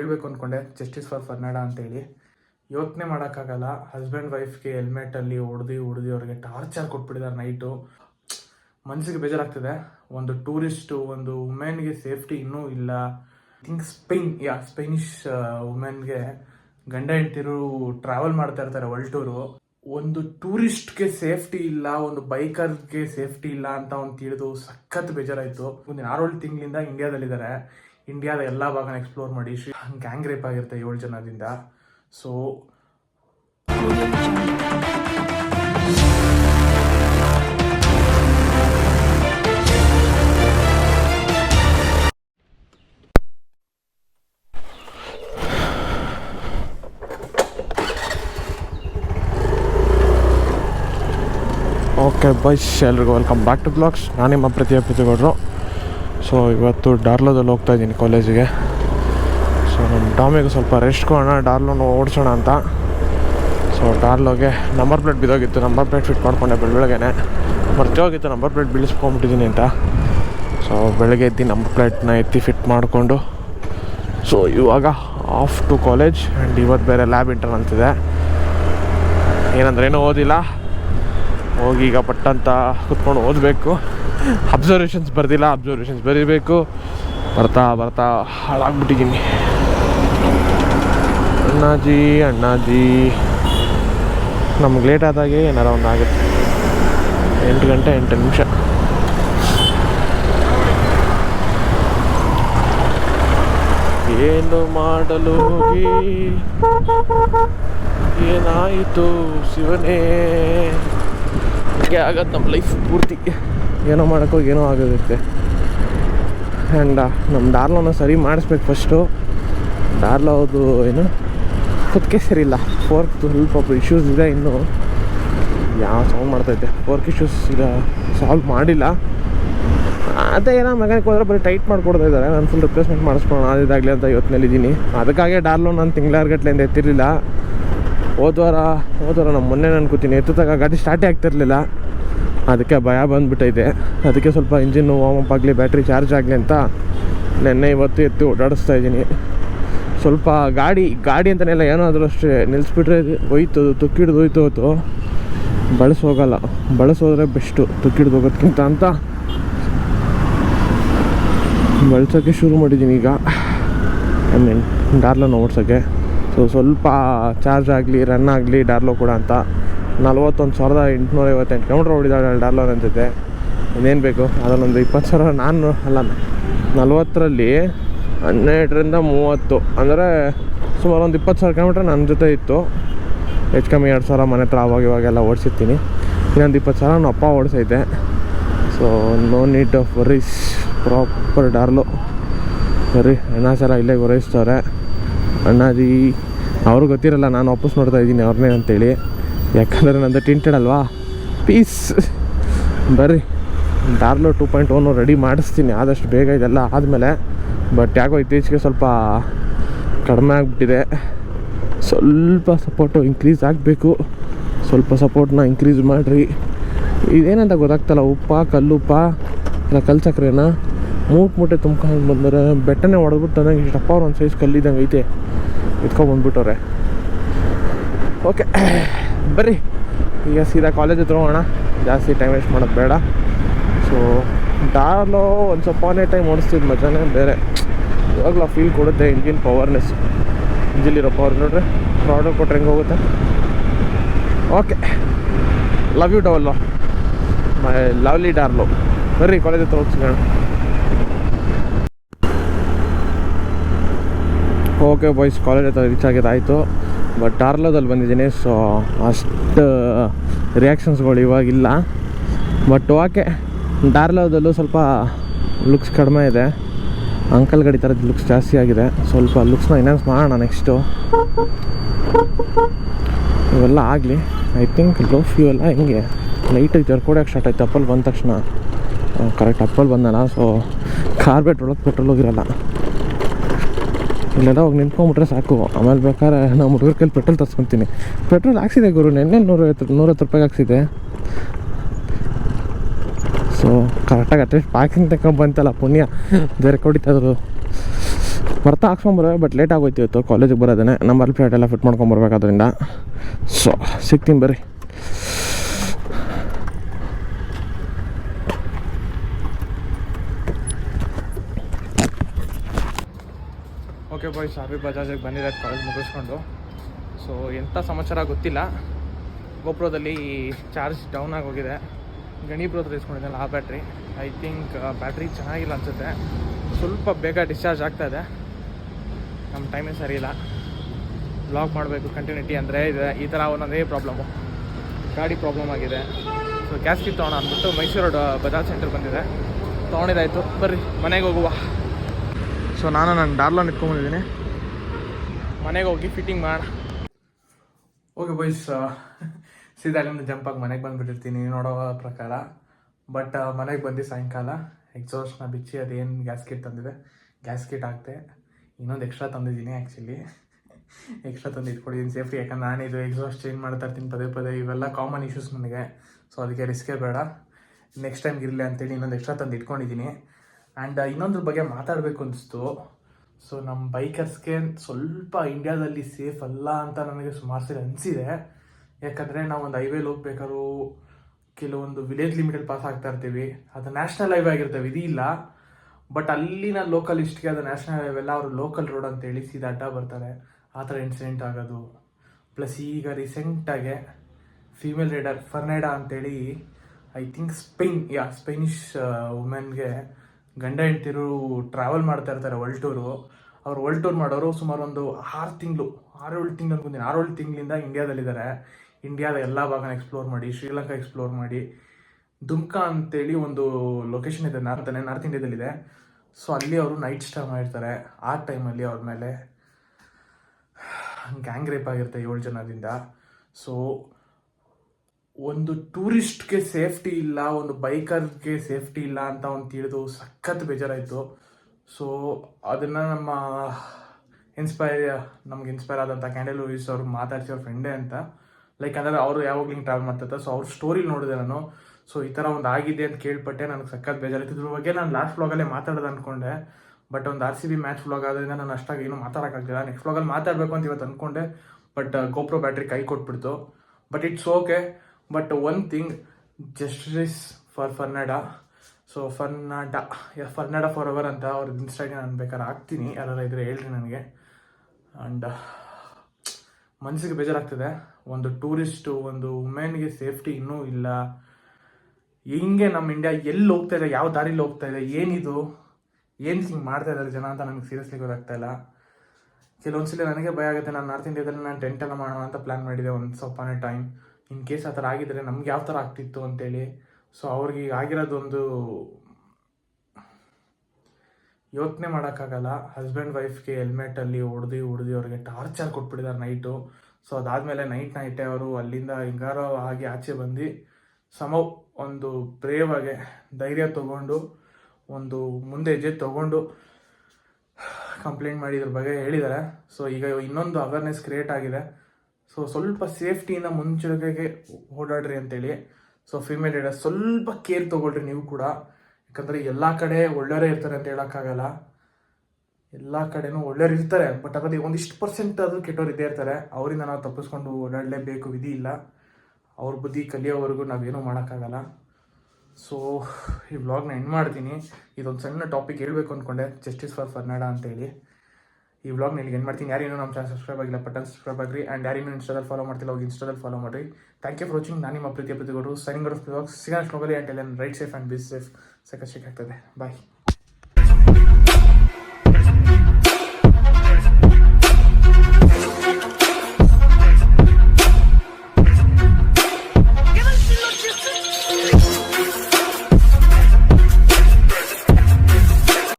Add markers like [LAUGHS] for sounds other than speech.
ಹೇಳ್ಬೇಕು ಅಂದ್ಕೊಂಡೆ justice for ಫರ್ನಾಡ ಅಂತೇಳಿ. ಯೋಚನೆ ಮಾಡೋಕ್ಕಾಗಲ್ಲ. ಹಸ್ಬೆಂಡ್ ವೈಫ್ಗೆ ಹೆಲ್ಮೆಟಲ್ಲಿ ಹೊಡೆದು ಹೊಡೆದು ಅವ್ರಿಗೆ ಟಾರ್ಚರ್ ಕೊಟ್ಬಿಟ್ಟಿದ್ದಾರೆ ನೈಟು ಮನಸ್ಸಿಗೆ ಬೇಜಾರಾಗ್ತಿದೆ. ಒಂದು ಟೂರಿಸ್ಟು ಒಂದು ವುಮೆನ್ಗೆ ಸೇಫ್ಟಿ ಇನ್ನೂ ಇಲ್ಲ. ಥಿಂಕ್ ಸ್ಪೇನ್ ಯಾ ಸ್ಪೈನಿಷ್ ವುಮೆನ್ಗೆ ಗಂಡ ಹೆಂಡತಿರು ಟ್ರಾವೆಲ್ ಮಾಡ್ತಾ ಇರ್ತಾರೆ ಟೂರು ಒಂದು ಟೂರಿಸ್ಟ್ಗೆ ಸೇಫ್ಟಿ ಇಲ್ಲ, ಒಂದು ಬೈಕರ್ಗೆ ಸೇಫ್ಟಿ ಇಲ್ಲ ಅಂತ ಅವ್ನು ತಿಳಿದು ಸಖತ್ ಬೇಜಾರಾಯಿತು. ಒಂದು ಆರೋಳು ತಿಂಗಳಿಂದ ಇಂಡಿಯಾದಲ್ಲಿದ್ದಾರೆ ಇಂಡಿಯಾದ ಎಲ್ಲ ಭಾಗನ ಎಕ್ಸ್ಪ್ಲೋರ್ ಮಾಡಿ ಗ್ಯಾಂಗ್ ರೇಪ್ ಆಗಿರುತ್ತೆ ಏಳು ಜನದಿಂದ. ಸೊ ಓಕೆ ಬಾಯ್ ಎಲ್ರಿಗೂ ವೆಲ್ಕಮ್ ಬ್ಯಾಕ್ ಟು ಬ್ಲಾಗ್ಸ್ ನಾನು ನಿಮ್ಮ ಪ್ರತಿಯೊಬ್ಬರು ಸೊ ಇವತ್ತು ಡಾರ್ಲೋದಲ್ಲಿ ಹೋಗ್ತಾ ಇದ್ದೀನಿ ಕಾಲೇಜಿಗೆ. ಸೊ ನಮ್ಮ ಡಾಮಿಗೆ ಸ್ವಲ್ಪ ರೆಸ್ಟ್ ಕೊಡೋಣ ಡಾರ್ಲೋನ ಓಡಿಸೋಣ ಅಂತ. ಸೊ ಡಾರ್ಲೋಗೆ ನಂಬರ್ ಪ್ಲೇಟ್ ಬಿದ್ದೋಗಿತ್ತು. ನಂಬರ್ ಪ್ಲೇಟ್ ಫಿಟ್ ಮಾಡ್ಕೊಂಡೆ ಬೆಳಗ್ಗೆನೆ. ಮರ್ತೋಗಿತ್ತು ನಂಬರ್ ಪ್ಲೇಟ್ ಬಿಳಿಸ್ಕೊಂಬಿಟ್ಟಿದ್ದೀನಿ ಅಂತ. ಸೊ ಬೆಳಗ್ಗೆ ಎದ್ದು ನಂಬರ್ ಪ್ಲೇಟ್ನ ಎತ್ತಿ ಫಿಟ್ ಮಾಡಿಕೊಂಡು. ಸೊ ಇವಾಗ ಆಫ್ ಟು ಕಾಲೇಜ್ ಆ್ಯಂಡ್ ಇವತ್ತು ಬೇರೆ ಲ್ಯಾಬ್ ಇಂಟರ್ನ್ ಅಂತಿದೆ. ಏನಂದ್ರೆ ಏನೂ ಓದಿಲ್ಲ. ಹೋಗಿ ಈಗ ಪಟ್ಟಂತ ಕುತ್ಕೊಂಡು ಓದಬೇಕು. ಅಬ್ಸರ್ವೇಷನ್ಸ್ ಬರ್ದಿಲ್ಲ ಅಬ್ಸರ್ವೇಷನ್ಸ್ ಬರೀಬೇಕು. ಬರ್ತಾ ಬರ್ತಾ ಹಾಳಾಗ್ಬಿಟ್ಟಿದ್ದೀನಿ. ಅಣ್ಣಾಜಿ ಅಣ್ಣಾಜಿ. ನಮ್ಗೆ ಲೇಟ್ ಆದಾಗೆ ಏನಾರ ಒಂದು ಆಗುತ್ತೆ. ಎಂಟು ಗಂಟೆ ಎಂಟು ನಿಮಿಷ. ಏನು ಮಾಡಲು ಹೋಗಿ? ಏನಾಯಿತು ಶಿವನೇ? ಹಾಗೆ ಆಗತ್ತೆ ನಮ್ಮ ಲೈಫ್ ಪೂರ್ತಿ. ಏನೋ ಮಾಡೋಕ್ಕೋಗಿ ಏನೋ ಆಗೋಗುತ್ತೆ. ಆ್ಯಂಡ್ ನಮ್ಮ ಡಾರ್ಲೋನ ಸರಿ ಮಾಡಿಸ್ಬೇಕು ಫಸ್ಟು ಡಾರ್ಲೋ ಅದು ಏನು? ಕುತ್ತಿಗೆ ಸರಿ ಇಲ್ಲ. ಫೋರ್ಕ್ ಸ್ವಲ್ಪ ಇಶ್ಯೂಸ್ ಇದೆ ಇನ್ನು. ಯಾವ ಸಾಲ್ವ್ ಮಾಡ್ತೈತೆ? ಫೋರ್ಕ್ ಇಶ್ಯೂಸ್ ಈಗ ಸಾಲ್ವ್ ಮಾಡಿಲ್ಲ. ಅದೇ ಏನೋ ಮೆಕ್ಯಾನಿಕ್ ಹೋದ್ರೆ ಬರೀ ಟೈಟ್ ಮಾಡಿಕೊಡ್ತಾ ಇದ್ದಾರೆ. ನಾನು ಫುಲ್ ರಿಪ್ಲೇಸ್ಮೆಂಟ್ ಮಾಡಿಸ್ಕೊಳ್ಳೋಣ. ಅದಿದ್ದಾಗಲಿ ಅಂತ ಇವತ್ತಿನಲ್ಲಿದ್ದೀನಿ ಅದಕ್ಕಾಗೆ ಡಾರ್ಲೋನ್ ನಾನು ತಿಂಗಳಾರ್ಗಟ್ಲೆಯಿಂದ ಎತ್ತಿರಲಿಲ್ಲ. ಹೋದ್ವಾರ ಹೋದ್ವಾರ ನಮ್ಮ ಮೊನ್ನೆ ನಾನು ಕೂತೀನಿ. ಎತ್ತಿದಾಗ ಗಾಡಿ ಸ್ಟಾರ್ಟೇ ಆಗ್ತಿರ್ಲಿಲ್ಲ. ಅದಕ್ಕೆ ಭಯ ಬಂದುಬಿಟ್ಟೈತೆ. ಅದಕ್ಕೆ ಸ್ವಲ್ಪ ಇಂಜಿನ್ನು ಅಪ್ ಆಗಲಿ ಬ್ಯಾಟ್ರಿ ಚಾರ್ಜ್ ಆಗಲಿ ಅಂತ ನೆನ್ನೆ ಇವತ್ತು ಎತ್ತಿ ಓಡಾಡಿಸ್ತಾ ಇದ್ದೀನಿ. ಸ್ವಲ್ಪ ಗಾಡಿ ಗಾಡಿ ಅಂತಲೇ ಏನಾದರೂ ಅಷ್ಟೇ ನಿಲ್ಲಿಸ್ಬಿಟ್ರೆ ಹೋಯ್ತು, ತುಕ್ಕಿಡ್ದು ಹೋಯ್ತು ಹೋಯ್ತು ಬಳಸೋಗಲ್ಲ ಬಳಸೋದ್ರೆ ಬೆಸ್ಟು, ತುಕ್ಕಿಡ್ದು ಹೋಗೋದಕ್ಕಿಂತ ಅಂತ. ಬಳಸೋಕ್ಕೆ ಶುರು ಮಾಡಿದ್ದೀನಿ ಈಗ. ಐ ಮೀನ್ ಡಾರ್ಲನ್ನು ಓಡ್ಸೋಕ್ಕೆ ಸೊ ಸ್ವಲ್ಪ ಚಾರ್ಜ್ ಆಗಲಿ ರನ್ ಆಗಲಿ, ಡಾರ್ಲೋ ಕೂಡ ಅಂತ. ನಲ್ವತ್ತೊಂದು ಸಾವಿರದ ಎಂಟುನೂರ ಐವತ್ತೆಂಟು ಕಿಲೋಮೀಟ್ರ್ ಓಡಿದಾಳೆ ಡಾರ್ಲೋ ಅನ್ಸುತ್ತೆ ಇನ್ನೇನು ಬೇಕು? ಅದರಲ್ಲೊಂದು ಇಪ್ಪತ್ತು ಸಾವಿರ ನಾನು ಅಲ್ಲ ನಲ್ವತ್ತರಲ್ಲಿ ಹನ್ನೆರಡರಿಂದ ಮೂವತ್ತು. ಅಂದರೆ ಸುಮಾರು ಒಂದು ಇಪ್ಪತ್ತು ಸಾವಿರ ಕಿಲೋಮೀಟ್ರ್ ನನ್ನ ಜೊತೆ ಇತ್ತು. ಹೆಚ್ಚು ಕಮ್ಮಿ ಎರಡು ಸಾವಿರ ಮನೆ ಹತ್ರ ಆವಾಗ ಇವಾಗೆಲ್ಲ ಓಡಿಸಿರ್ತೀನಿ. ಇನ್ನೊಂದು ಇಪ್ಪತ್ತು ಸಾವಿರ ನನ್ನ ಅಪ್ಪ ಓಡಿಸೈತೆ. So no need of worries proper ಡಾರ್ಲು. ಸರಿ, ಅಣ್ಣ ಸರ ಇಲ್ಲೇ ಗುರೈಸ್ತವ್ರೆ ಅಣ್ಣಾಜಿ ಅವ್ರಿಗೆ ಗೊತ್ತಿರಲ್ಲ, ನಾನು ವಾಪಸ್ ನೋಡ್ತಾ ಇದ್ದೀನಿ, ಅವ್ರನ್ನೇ ಅಂತೇಳಿ. ಯಾಕಂದರೆ ನಂದು ಟಿಂಟೆಡ್ ಅಲ್ವಾ? ಪೀಸ್ ಬರ್ರಿ. ಡಾರ್ಲೋ ಟೂ ಪಾಯಿಂಟ್ ಒನ್ನು ರೆಡಿ ಮಾಡಿಸ್ತೀನಿ. ಆದಷ್ಟು ಬೇಗ ಇದೆಲ್ಲ ಆದಮೇಲೆ. ಬಟ್ ಯಾಕೋ ಇತ್ತೀಚೆಗೆ ಸ್ವಲ್ಪ ಕಡಿಮೆ ಆಗಿಬಿಟ್ಟಿದೆ. ಸ್ವಲ್ಪ ಸಪೋರ್ಟು ಇನ್ಕ್ರೀಸ್ ಆಗಬೇಕು. ಸ್ವಲ್ಪ ಸಪೋರ್ಟ್ನ ಇನ್ಕ್ರೀಸ್ ಮಾಡಿರಿ. ಇದೇನಂತ ಗೊತ್ತಾಗ್ತಲ್ಲ? ಉಪ್ಪ, ಕಲ್ಲುಪ್ಪ? ಇಲ್ಲ ಕಲ್ಲು ಸಕ್ಕರೆನ? ಮೂಟು ಮೂಟೆ ತುಂಬ್ಕೊಂಡು ಬಂದರೆ ಬೆಟ್ಟನೇ ಹೊಡೆದ್ಬಿಟ್ಟು ನನಗೆ ಇಷ್ಟಪ್ಪ ಅವ್ರು ಒಂದು ಸೈಜ್ ಕಲ್ಲಿದ್ದಂಗೆ ಐತೆ. ಎತ್ಕೊಂಡು ಬಂದುಬಿಟ್ಟವ್ರೆ. ಓಕೆ ಬರ್ರಿ. ಈಗ ಸೀದಾ ಕಾಲೇಜ್ ಹತ್ರ ಹೋಗೋಣ. ಜಾಸ್ತಿ ಟೈಮ್ ವೇಸ್ಟ್ ಮಾಡೋದು ಬೇಡ. ಸೊ ಡಾರ್ಲೋ ಒಂದು ಸ್ವಲ್ಪ ಆನೇ ಟೈಮ್ ಓಡಿಸ್ತಿದ್ದು ಮಜಾನೇ ಬೇರೆ. ಇವಾಗಲೂ ಫೀಲ್ ಕೊಡುತ್ತೆ ಇಂಜಿನ್ ಪವರ್ನೆಸ್ ಇಂಜಿಲಿರೋ ಪವರ್ ನೋಡ್ರಿ. ಪ್ರಾಡಕ್ಟ್ ಕೊಟ್ಟರೆ ಹೆಂಗೆ ಹೋಗುತ್ತೆ? ಓಕೆ ಲವ್ ಯು ಡವಲ್ಲೋ ಮೈ ಲವ್ಲಿ ಡಾರ್ಲೋ ಬರ್ರಿ ಕಾಲೇಜ್ ಹತ್ರ ಹೋಗ್ಸಿಗೋಣ ಓಕೆ ಬಾಯ್ಸ್ ಕಾಲೇಜ್ ಹತ್ರ ರೀಚ್ ಆಗಿದ್ದಾಯಿತು ಬಟ್ ಡಾರ್ಲೋದಲ್ಲಿ ಬಂದಿದ್ದೀನಿ ಸೊ ಅಷ್ಟು ರಿಯಾಕ್ಷನ್ಸ್ಗಳು ಇವಾಗಿಲ್ಲ. ಬಟ್ ಓಕೆ ಡಾರ್ಲೋದಲ್ಲೂ ಸ್ವಲ್ಪ ಲುಕ್ಸ್ ಕಡಿಮೆ ಇದೆ. ಅಂಕಲ್ ಗಡಿ ಥರದ್ದು ಲುಕ್ಸ್ ಜಾಸ್ತಿ ಆಗಿದೆ. ಸ್ವಲ್ಪ ಲುಕ್ಸ್ನ ಇನ್ಹಾನ್ಸ್ ಮಾಡೋಣ ನೆಕ್ಸ್ಟು ಇವೆಲ್ಲ ಆಗಲಿ ಐ ಥಿಂಕ್ ಲೋ ಫ್ಯೂಯೆಲ್ಲ ಹಿಂಗೆ ಲೈಟಾಗಿ ಜರ್ಕೊಡೋಕೆ ಸ್ಟಾರ್ಟ್ ಆಯ್ತು ಅಪ್ಪಲ್ಲಿ ಬಂದ ತಕ್ಷಣ. ಕರೆಕ್ಟ್ ಅಪ್ಪಲ್ಲಿ ಬಂದಲ್ಲ ಸೊ ಕಾರ್ಬೆಟ್ ಒಳಗೆ ಪೆಟ್ರೋಲ್ ಹೋಗಿರಲ್ಲ. ಇಲ್ಲೆಲ್ಲ ಹೋಗಿ ನಿಂತ್ಕೊಂಡ್ಬಿಟ್ರೆ ಸಾಕು. ಆಮೇಲೆ ಬೇಕಾದ್ರೆ ನಾವು ಹುಡುಗರ ಕೈಲಿ ಪೆಟ್ರೋಲ್ ತರ್ಸ್ಕೊತೀನಿ. ಪೆಟ್ರೋಲ್ ಹಾಕ್ಸಿದೆ ಗುರು, ನೆನ್ನೆ ನೂರೈವತ್ತು ನೂರತ್ತು ರೂಪಾಯಿ ಹಾಕ್ಸಿದೆ ಸೊ ಕರೆಕ್ಟಾಗಿ ಅಟ್ಲೀಸ್ಟ್ ಪಾರ್ಕಿಂಗ್ ತಗೊಂಬಂತಲ್ಲ ಪುಣ್ಯ. ಬೇರೆ ಕೊಡಿತಾದ್ರು ಬರ್ತಾ ಹಾಕ್ಸ್ಕೊಂಬರೋ ಬಟ್ ಲೇಟ್ ಆಗೋಯ್ತು ಇವತ್ತು. ಕಾಲೇಜಿಗೆ ಬರೋದೇ ನಂಬರ್ ಪ್ಲೇಟ್ ಎಲ್ಲ ಫಿಟ್ ಮಾಡ್ಕೊಂಬರ್ಬೇಕಾದ್ರಿಂದ ಸೊ ಸಿಗ್ತೀನಿ ಬರ್ರಿ. ಓಕೆ ಬಾಯ್ಸ್ ಬಜಾಜ್ ಬಜಾಜಿಗೆ ಬಂದಿದ್ದಾರೆ ಕಾಲೇಜ್ ಮುಗಿಸ್ಕೊಂಡು. ಸೊ ಎಂಥ ಸಮಾಚಾರ ಗೊತ್ತಿಲ್ಲ. ಗೋಪ್ರೋದಲ್ಲಿ ಚಾರ್ಜ್ ಡೌನ್ ಆಗೋಗಿದೆ ಗಣಿಪ್ರೋ ಹತ್ರ ಇಸ್ಕೊಂಡಿದ್ದೆಲ್ಲ ಆ ಬ್ಯಾಟ್ರಿ ಐ ಥಿಂಕ್ ಬ್ಯಾಟ್ರಿ ಚೆನ್ನಾಗಿಲ್ಲ ಅನಿಸುತ್ತೆ. ಸ್ವಲ್ಪ ಬೇಗ ಡಿಸ್ಚಾರ್ಜ್ ಆಗ್ತಾ ಇದೆ. ನಮ್ಮ ಟೈಮೇ ಸರಿ ಇಲ್ಲ. ಬ್ಲಾಗ್ ಮಾಡಬೇಕು ಕಂಟಿನ್ಯೂಟಿ ಅಂದರೆ ಇದೆ. ಈ ಥರ ಒಂದೊಂದೇ ಪ್ರಾಬ್ಲಮ್ಮು ಗಾಡಿ ಪ್ರಾಬ್ಲಮ್ ಆಗಿದೆ. ಸೊ ಗ್ಯಾಸ್ಟಿಕ್ ತೊಗೊಳ ಅಂದ್ಬಿಟ್ಟು ಮೈಸೂರು ಬಜಾಜ್ ಸೆಂಟರ್ ಬಂದಿದೆ. ತೊಗೊಂಡಿದ್ದಾಯಿತು. ಬರ್ರಿ, ಮನೆಗೆ ಹೋಗುವ. ಸೊ ನಾನು ನನ್ನ ಡಾರ್ಲೋ ನಿಂತ್ಕೊಂಡ್ಬಂದಿದ್ದೀನಿ. ಮನೆಗೆ ಹೋಗಿ ಫಿಟ್ಟಿಂಗ್ ಮಾಡ. ಓಕೆ ಬಾಯ್ಸ್ [LAUGHS] ಸೀದಾ ಅಲ್ಲಿಂದ ಜಂಪ್ ಆಗಿ ಮನೆಗೆ ಬಂದುಬಿಟ್ಟಿರ್ತೀನಿ, ನೋಡೋ ಪ್ರಕಾರ. ಬಟ್ ಮನೆಗೆ ಬಂದು ಸಾಯಂಕಾಲ ಎಕ್ಸಾಸ್ಟ್ನ ಬಿಚ್ಚಿ ಅದೇನು ಗ್ಯಾಸ್ ಕಿಟ್ ತಂದಿದೆ? ಗ್ಯಾಸ್ ಕಿಟ್ ಹಾಕ್ತೆ ಇನ್ನೊಂದು ಎಕ್ಸ್ಟ್ರಾ ತಂದಿದ್ದೀನಿ ಆ್ಯಕ್ಚುಲಿ ಎಕ್ಸ್ಟ್ರಾ [LAUGHS] ತಂದು ಇಟ್ಕೊಂಡಿದ್ದೀನಿ ಸೇಫ್ಟಿ ಯಾಕಂದ್ರೆ ನಾನು ಇದು ಎಕ್ಸಾಸ್ಟ್ ಚೇಂಜ್ ಮಾಡ್ತಾ ಇರ್ತೀನಿ ಪದೇ ಪದೇ, ಇವೆಲ್ಲ ಕಾಮನ್ ಇಶ್ಯೂಸ್ ನನಗೆ. ಸೊ ಅದಕ್ಕೆ ರಿಸ್ಕೇ ಬೇಡ. ನೆಕ್ಸ್ಟ್ ಟೈಮ್ ಇರಲಿ ಅಂತೇಳಿ ಇನ್ನೊಂದು ಎಕ್ಸ್ಟ್ರಾ ತಂದು ಇಟ್ಕೊಂಡಿದ್ದೀನಿ. ಆ್ಯಂಡ್ ಇನ್ನೊಂದ್ರ ಬಗ್ಗೆ ಮಾತಾಡಬೇಕು ಅನಿಸ್ತು. ಸೊ ನಮ್ಮ ಬೈಕರ್ಸ್ಗೆ ಸ್ವಲ್ಪ ಇಂಡಿಯಾದಲ್ಲಿ ಸೇಫ್ ಅಲ್ಲ ಅಂತ ನನಗೆ ಸುಮಾರು ಸರಿ ಅನಿಸಿದೆ. ಯಾಕಂದರೆ ನಾವು ಒಂದು ಹೈವೇಲಿ ಹೋಗ್ಬೇಕಾದ್ರೂ ಕೆಲವೊಂದು ವಿಲೇಜ್ ಲಿಮಿಟಲ್ಲಿ ಪಾಸ್ ಆಗ್ತಾ ಇರ್ತೀವಿ. ಅದು ನ್ಯಾಷನಲ್ ಹೈವೇ ಆಗಿರ್ತವೆ ಇಲ್ಲ. ಬಟ್ ಅಲ್ಲಿನ ಲೋಕಲ್ ಇಷ್ಟಿಗೆ ಅದು ನ್ಯಾಷನಲ್ ಹೈವೇ ಎಲ್ಲ ಅವರು ಲೋಕಲ್ ರೋಡ್ ಅಂತೇಳಿ ಸೀದಾ ಅಡ್ಡ ಬರ್ತಾರೆ. ಆ ಥರ ಇನ್ಸಿಡೆಂಟ್ ಆಗೋದು. ಪ್ಲಸ್ ಈಗ ರೀಸೆಂಟಾಗೆ ಫೀಮೇಲ್ ರೈಡರ್ ಫರ್ನೈಡಾ ಅಂತೇಳಿ ಐ ಥಿಂಕ್ ಸ್ಪೈನ್ ಯಾ ಸ್ಪೈನಿಷ್ ವುಮೆನ್ಗೆ ಗಂಡ ಹೆಂಡ್ತಿರು ಟ್ರಾವೆಲ್ ಮಾಡ್ತಾ ಇರ್ತಾರೆ ವರ್ಲ್ಡ್ ಟೂರು ಅವ್ರು ವರ್ಲ್ಡ್ ಟೂರ್ ಮಾಡೋರು ಸುಮಾರು ಒಂದು ಆರು ತಿಂಗಳು ಆರು ಏಳು ತಿಂಗಳು ಆರು ಏಳು ತಿಂಗಳಿಂದ ಇಂಡಿಯಾದಲ್ಲಿದ್ದಾರೆ. ಇಂಡಿಯಾದ ಎಲ್ಲ ಭಾಗನ ಎಕ್ಸ್ಪ್ಲೋರ್ ಮಾಡಿ, ಶ್ರೀಲಂಕಾ ಎಕ್ಸ್ಪ್ಲೋರ್ ಮಾಡಿ. ದುಮ್ಕಾ ಅಂತೇಳಿ ಒಂದು ಲೊಕೇಶನ್ ಇದೆ, ನಾರ್ತ್ ನಾರ್ತ್ ಇಂಡಿಯಾದಲ್ಲಿದೆ. ಸೊ ಅಲ್ಲಿ ಅವರು ನೈಟ್ ಸ್ಟಾರ್ ಮಾಡಿರ್ತಾರೆ. ಆ ಟೈಮಲ್ಲಿ ಅವ್ರ ಮೇಲೆ ಗ್ಯಾಂಗ್ ರೇಪ್ ಆಗಿರುತ್ತೆ ಏಳು ಜನದಿಂದ. ಸೊ ಒಂದು ಟೂರಿಸ್ಟ್ಗೆ ಸೇಫ್ಟಿ ಇಲ್ಲ, ಒಂದು ಬೈಕರ್ಗೆ ಸೇಫ್ಟಿ ಇಲ್ಲ ಅಂತ ಒಂದು ತಿಳಿದು ಸಖತ್ ಬೇಜಾರಾಯಿತು. ಸೊ ಅದನ್ನು ನಮ್ಮ ಇನ್ಸ್ಪೈರ್ ನಮ್ಗೆ ಇನ್ಸ್ಪೈರ್ ಆದಂಥ ಕ್ಯಾಂಡಲ್ ಲೂಯಿಸ್ ಅವ್ರು ಮಾತಾಡ್ಸಿ ಅವ್ರ ಫ್ರೆಂಡೇ ಅಂತ. ಲೈಕ್ ಅಂದರೆ ಅವರು ಯಾವಾಗಲೂ ಟ್ರಾವೆಲ್ ಮಾಡ್ತಿರ್ತಾರೆ ಸೊ ಅವ್ರ ಸ್ಟೋರಿ ನೋಡಿದೆ ನಾನು. ಸೊ ಈ ಥರ ಒಂದು ಆಗಿದೆ ಅಂತ ಕೇಳ್ಪಟ್ಟೆ. ನನಗೆ ಸಖತ್ ಬೇಜಾರಾಯ್ತು. ಇದ್ರ ಬಗ್ಗೆ ನಾನು ಲಾಸ್ಟ್ ವ್ಲಾಗಲ್ಲೇ ಮಾತಾಡೋದು ಅಂದ್ಕೊಂಡೆ ಬಟ್ ಒಂದು R C B match vlog ಆದ್ರಿಂದ ನಾನು ಅಷ್ಟಾಗಿ ಏನು ಮಾತಾಡೋಕ್ಕಾಗಲಿಲ್ಲ ನೆಕ್ಸ್ಟ್ ವ್ಲಾಗಲ್ಲಿ ಮಾತಾಡಬೇಕು ಅಂತ ಇವತ್ತು ಅಂದ್ಕೊಂಡೆ ಬಟ್ ಗೋಪ್ರೋ ಬ್ಯಾಟ್ರಿ ಕೈ ಕೊಟ್ಬಿಡ್ತು. But it's okay but one thing justice for Fernanda so Fernanda Fernanda for our ಅಂತ ಅವ್ರದ್ದು ಇನ್ಸ್ಟಾಗ್ರಾಮ್ ನಾನು ಬೇಕಾದ್ರೆ ಹಾಕ್ತೀನಿ. ಯಾರು ಇದ್ರೆ ಹೇಳ್ರಿ ನನಗೆ. ಆ್ಯಂಡ್ ಮನಸ್ಸಿಗೆ ಬೇಜಾರಾಗ್ತದೆ. ಒಂದು ಟೂರಿಸ್ಟು ಒಂದು ವುಮೆನ್ಗೆ ಸೇಫ್ಟಿ ಇನ್ನೂ ಇಲ್ಲ. ಹೆಂಗೆ ನಮ್ಮ ಇಂಡಿಯಾ ಎಲ್ಲಿ ಹೋಗ್ತಾ ಇದೆ, ಯಾವ ದಾರಿಲಿ ಹೋಗ್ತಾ ಇದೆ, ಏನಿದು, ಏನು ಹಿಂಗೆ ಮಾಡ್ತಾ ಇದ್ದಾರೆ ಜನ ಅಂತ ನನಗೆ ಸೀರಿಯಸ್ಲಿ ಗೊತ್ತಾಗ್ತಾ ಇಲ್ಲ. ಕೆಲವೊಂದ್ಸಲ ನನಗೆ ಭಯ ಆಗುತ್ತೆ. ನಾನು ನಾರ್ತ್ ಇಂಡಿಯಾದಲ್ಲಿ ನಾನು ಟೆಂಟ್ ಎಲ್ಲ ಮಾಡೋಣ ಅಂತ ಪ್ಲ್ಯಾನ್ ಮಾಡಿದೆ ಒಂದು ಸ್ವಲ್ಪ ಟೈಮ್ ಇನ್ ಕೇಸ್ ಆ ಥರ ಆಗಿದ್ರೆ ನಮ್ಗೆ ಯಾವ ಥರ ಆಗ್ತಿತ್ತು ಅಂತೇಳಿ. ಸೊ ಅವ್ರಿಗೆ ಆಗಿರೋದೊಂದು ಯೋಚನೆ ಮಾಡೋಕ್ಕಾಗಲ್ಲ. ಹಸ್ಬೆಂಡ್ ವೈಫ್ಗೆ ಹೆಲ್ಮೆಟಲ್ಲಿ ಹೊಡೆದು ಹೊಡೆದು ಅವ್ರಿಗೆ ಟಾರ್ಚರ್ ಕೊಟ್ಬಿಟ್ಟಿದ್ದಾರೆ ನೈಟು ಸೊ ಅದಾದಮೇಲೆ ನೈಟ್ ನೈಟೇ ಅವರು ಅಲ್ಲಿಂದ ಹಿಂಗಾರೋ ಆಗಿ ಆಚೆ ಬಂದು ಸಮ ಒಂದು ಬ್ರೇವ್ ಆಗಿ ಧೈರ್ಯ ತಗೊಂಡು, ಒಂದು ಮುಂದೆ ಹೆಜ್ಜೆ ತಗೊಂಡು ಕಂಪ್ಲೇಂಟ್ ಮಾಡಿದ್ರ ಬಗ್ಗೆ ಹೇಳಿದ್ದಾರೆ ಸೊ ಈಗ ಇನ್ನೊಂದು ಅವೇರ್ನೆಸ್ ಕ್ರಿಯೇಟ್ ಆಗಿದೆ. ಸೊ ಸ್ವಲ್ಪ ಸೇಫ್ಟಿಯಿಂದ ಮುಂಚೆಗೆ ಓಡಾಡ್ರಿ ಅಂತೇಳಿ. ಸೊ ಫಿಮೇಲ್ ರೈಡರ್ ಸ್ವಲ್ಪ ಕೇರ್ ತೊಗೊಳ್ರಿ ನೀವು ಕೂಡ. ಯಾಕಂದರೆ ಎಲ್ಲ ಕಡೆ ಒಳ್ಳೆಯವರೇ ಇರ್ತಾರೆ ಅಂತ ಹೇಳೋಕ್ಕಾಗಲ್ಲ. ಎಲ್ಲ ಕಡೆನೂ ಒಳ್ಳೆಯವ್ರು ಇರ್ತಾರೆ. ಬಟ್ ಅದರಲ್ಲಿ ಒಂದಿಷ್ಟು ಪರ್ಸೆಂಟ್ ಅದು ಕೆಟ್ಟವ್ರು ಇದ್ದೇ ಇರ್ತಾರೆ. ಅವರಿಂದ ನಾವು ತಪ್ಪಿಸ್ಕೊಂಡು ಓಡಾಡಲೇಬೇಕು, ವಿಧಿ ಇಲ್ಲ. ಅವ್ರ ಬುದ್ಧಿ ಕಲಿಯೋವರೆಗೂ ನಾವೇನೂ ಮಾಡೋಕ್ಕಾಗಲ್ಲ. ಸೊ ಈ ವ್ಲಾಗ್ನ ಎಂಡ್ ಮಾಡ್ತೀನಿ. ಇದೊಂದು ಸಣ್ಣ ಟಾಪಿಕ್ ಹೇಳಬೇಕು ಅಂದ್ಕೊಂಡೆ ಜಸ್ಟಿಸ್ ಫಾರ್ ಫರ್ನಾಡ ಅಂತೇಳಿ. ಈ ವ್ಲಾಗ್ ಇಲ್ಲಿಗೆ ಏನು ಮಾಡ್ತೀನಿ. ಯಾರೇನೂ ನಮ್ಮ ಚಾನಲ್ ಸಬ್ಸ್ಕ್ರೈಬ್ ಆಗಿಲ್ಲ, ಬಟನ್ ಸಬ್ಸ್ಕ್ರೈಬ್ ಆಗಿರಿ. ಆ್ಯಂಡ್ ಯಾರೇನೂ ಇನ್ಸ್ಟಾದಲ್ಲಿ ಫಾಲೋ ಮಾಡ್ತಿಲ್ಲ, ಹೋಗಿ ಇನ್ಸ್ಟಾದಲ್ಲಿ ಫಾಲೋ ಮಾಡಿರಿ. ಥ್ಯಾಂಕ್ ಯು ಫಾರ್ ವಾಚಿಂಗ್ ನಾನು ನಿಮ್ಮ ಪ್ರೀತಿಯ ಪ್ರತಿಗೊಡರು ಸೈನಿಂಗ್ ಆಫ್ ಬ್ಲಾಗ್ ಸಿಗೋಣ ಮೊಬೈಲ್ ಆ್ಯಂಡ್ ಎಲ್ಲ ride safe and be safe ಸಾಕಷ್ಟು ಆಗ್ತದೆ. ಬಾಯ್